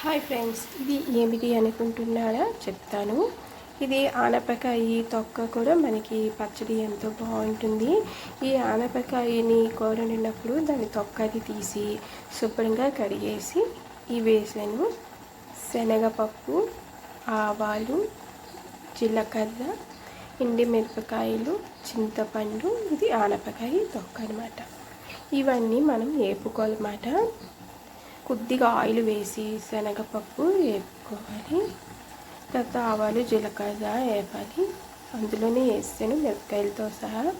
Hi friends ఇది ఏమిటి అనుకుంటున్నారా? చెప్తాను. ఇది ఆనపకాయ తొక్క కూడా మనకి పచ్చడి ఎంతో బాగుంటుంది. ఈ ఆనపకాయని కూరనిన్నప్పుడు దాని తొక్కది తీసి శుభ్రంగా కడిగేసి ఇవి వేసాను. శనగపప్పు ఆవాలు జీలకర్ర ఎండి మిరపకాయలు చింతపండు ఇది ఆనపకాయ తొక్క అనమాట ఇవన్నీ మనం వేపుకోవాలన్నమాట కొద్దిగా ఆయిల్ వేసి శనగపప్పు వేపుకోవాలి. తర్వాత ఆవాలు జీలకర్ర వేపాలి. అందులోనే వేస్తాను మిరపకాయలతో సహా.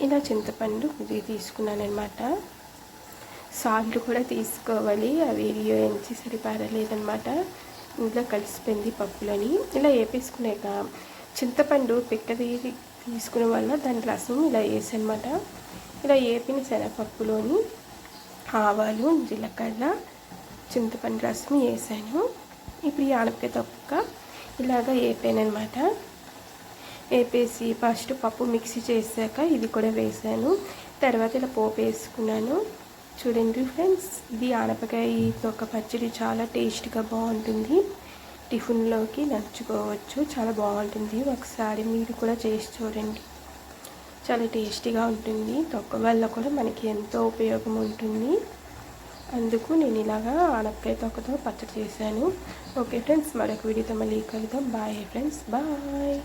ఇలా చింతపండు కొద్దిగా తీసుకున్నాను అనమాట సాల్ట్ కూడా తీసుకోవాలి. ఆ వీడియో ఎంచి సరిపడలేదనమాట ఇంట్లో కలిసిపోయింది పప్పులని. ఇలా వేపేసుకున్నాక చింతపండు పిక్కది తీసుకునే వల్ల దాని రసం ఇలా వేసనమాట ఇలా వేపిన శనగపప్పులోని ఆవాలు జీలకర్ర చింతపండు రసం వేసాను. ఇప్పుడు ఈ ఆనపకాయ తొక్క ఇలాగ వేపాను అనమాట వేపేసి ఫస్ట్ పప్పు మిక్సీ చేశాక ఇది కూడా వేసాను. తర్వాత ఇలా పోపు వేసుకున్నాను. చూడండి ఫ్రెండ్స్ ఇది ఆనపకాయ తొక్క పచ్చడి చాలా టేస్ట్గా బాగుంటుంది. టిఫిన్లోకి నంచుకోవచ్చు చాలా బాగుంటుంది. ఒకసారి మీరు కూడా చేసి చూడండి. చాలా టేస్టీగా ఉంటుంది. తొక్క వల్ల కూడా మనకి ఎంతో ఉపయోగం ఉంటుంది. అందుకు నేను ఇలాగా ఆనపకాయ తొక్కతో పచ్చడి చేశాను. ఓకే ఫ్రెండ్స్ మరొక వీడియోతో మళ్ళీ కలుద్దాం. Bye friends bye.